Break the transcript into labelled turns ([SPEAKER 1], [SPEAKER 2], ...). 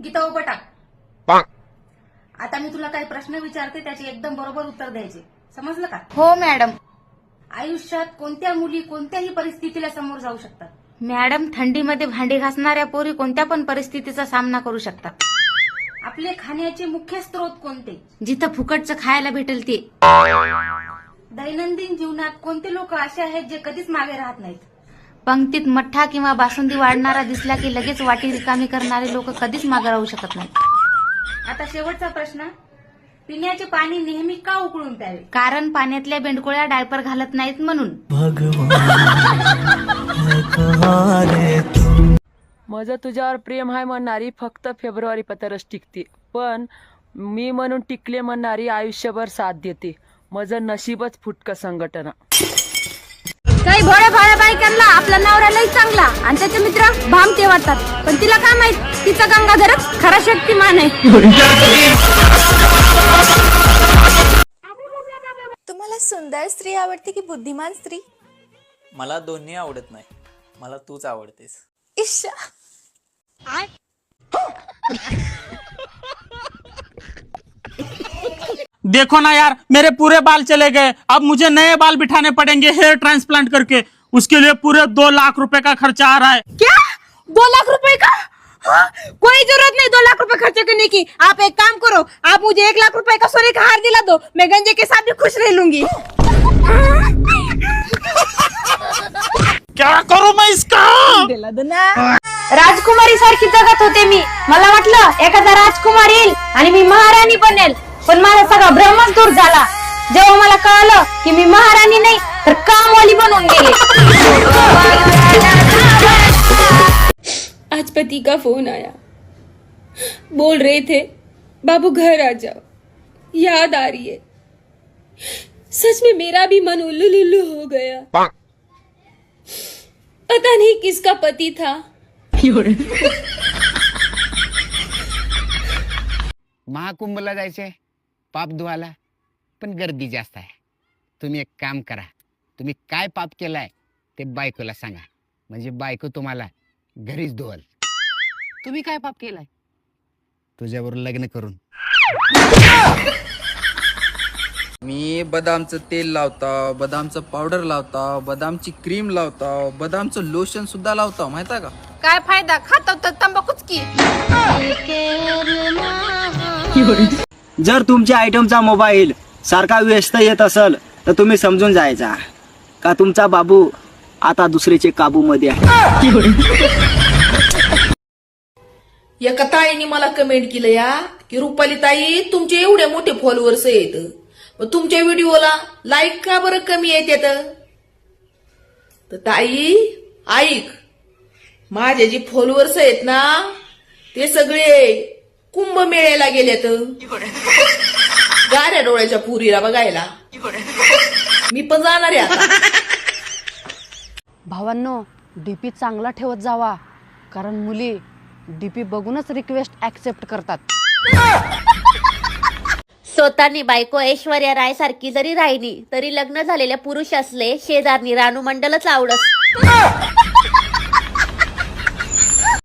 [SPEAKER 1] गीता उभं टाक आता मी तुला काही प्रश्न विचारते त्याचे एकदम बरोबर उत्तर द्यायचे. समजलं का?
[SPEAKER 2] हो मॅडम
[SPEAKER 1] आयुष्यात कोणत्या मुली कोणत्याही परिस्थितीला समोर जाऊ शकतात?
[SPEAKER 2] मॅडम थंडीमध्ये भांडी घासणाऱ्या पोरी कोणत्या पण परिस्थितीचा सामना करू शकतात.
[SPEAKER 1] आपले खाण्याचे मुख्य स्रोत कोणते?
[SPEAKER 2] जिथं फुकटचं खायला भेटेल ते.
[SPEAKER 1] दैनंदिन जीवनात कोणते लोक असे आहेत जे कधीच मागे राहत नाहीत?
[SPEAKER 2] पंक्तीत मठ्ठा किंवा बासुंदी वाढणारा दिसला की लगेच वाटी रिकामी करणारे लोक कधीच मागे राहू शकत नाहीत.
[SPEAKER 1] आता शेवटचा प्रश्न. पिण्याचे पाणी नेहमी का उकळून प्यावे?
[SPEAKER 2] कारण पाण्यातल्या बेंडकुळ्या डायपर घालत नाहीत म्हणून.
[SPEAKER 3] माझं तुझ्यावर प्रेम आहे म्हणणारी फक्त फेब्रुवारी पत्रच टिकते. पण मी म्हणून टिकले म्हणणारी आयुष्यभर साथ देते. माझं नशीबच फुटकं संघटना.
[SPEAKER 4] काही भोळ्या भाड्या बायकांना आपला नवरा लई चांगला. आणि त्याचे मित्र भामटे वाटतात. पण तिला काय माहीत तिचा गंगाधरच खरा शक्तिमान आहे.
[SPEAKER 5] तुम्हाला सुंदर स्त्री आवडते की बुद्धिमान स्त्री?
[SPEAKER 6] मला दोन्ही आवडत नाही. मला तूच आवडतेस.
[SPEAKER 5] इश्शा.
[SPEAKER 7] देखो ना यार मेरे पूरे बाल चले गए। अब मुझे नए बाल बिठाने पड़ेंगे हेयर ट्रांसप्लांट करके। उसके लिए पूरे दो लाख रुपए का खर्चा आ रहा है।
[SPEAKER 4] क्या? दो लाख रुपए का? हाँ? कोई ज़रूरत नहीं दो लाख रुपए खर्चा करने की। आप एक काम करो आप मुझे एक लाख रुपए का सोने का हार दिला दो। मैं गंजे के साथ भी खुश रह लूँगी।
[SPEAKER 7] क्या करूँ मैं इसका?
[SPEAKER 4] दिला दो ना। राजकुमारी सारखी जगत होते मी। मला वाटलं एखादा राजकुमार येईल आणि मी महाराणी बनेल। पण माझा सगळा भ्रमच दूर झाला. जेव्हा मला कळालं की मी महाराणी नाही तर कामवाली बनून गेले.
[SPEAKER 8] आज पति का फोन आया. बोल रहे थे बाबू घर आ जाओ. याद आ रही है. सच में मेरा भी मन उल्लू लुल्लू हो गया। पता नहीं किसका पति था।
[SPEAKER 9] महाकुंभला जायचंय? पाप धुवायला पण गर्दी जास्त आहे. तुम्ही एक काम करा. तुम्ही काय पाप केलाय ते बायकोला सांगा. म्हणजे बायको तुम्हाला घरीच धुवल. तुम्ही काय पाप केलाय? तुझ्यावर लग्न करून.
[SPEAKER 10] मी बदामचं तेल लावता बदामचं पावडर लावता बदामची क्रीम लावता बदामचं लोशन सुद्धा लावता माहीत आहे का?
[SPEAKER 4] काय फायदा? खातो तर तंबाखूच की.
[SPEAKER 11] जर तुमच्या आयटमचा मोबाईल सारखा व्यस्त येत असेल तर तुम्ही समजून जायचा. का तुमचा बाबू आता दुसरीचे काबूमध्ये आहे?
[SPEAKER 12] एका ताईने मला कमेंट केलं या की रुपाली ताई तुमचे एवढे मोठे फॉलोअर्स आहेत. मग तुमच्या व्हिडिओला लाईक का बरं कमी येत तर ताई ऐक. माझे जे फॉलोअर्स आहेत ना ते सगळे कुंभमेळ्याला गेलेत. गाड्या डोळ्याच्या पुरीला बघायला. मी पण जाणार आहे आता.
[SPEAKER 3] भावांनो डीपी चांगला ठेवत जावा. कारण मुली डीपी बघूनच रिक्वेस्ट ऍक्सेप्ट करतात.
[SPEAKER 2] स्वतःनी बायको ऐश्वर्या राय सारखी जरी राहिली तरी लग्न झालेल्या पुरुष असले शेजारनी रानू मंडलच आवडत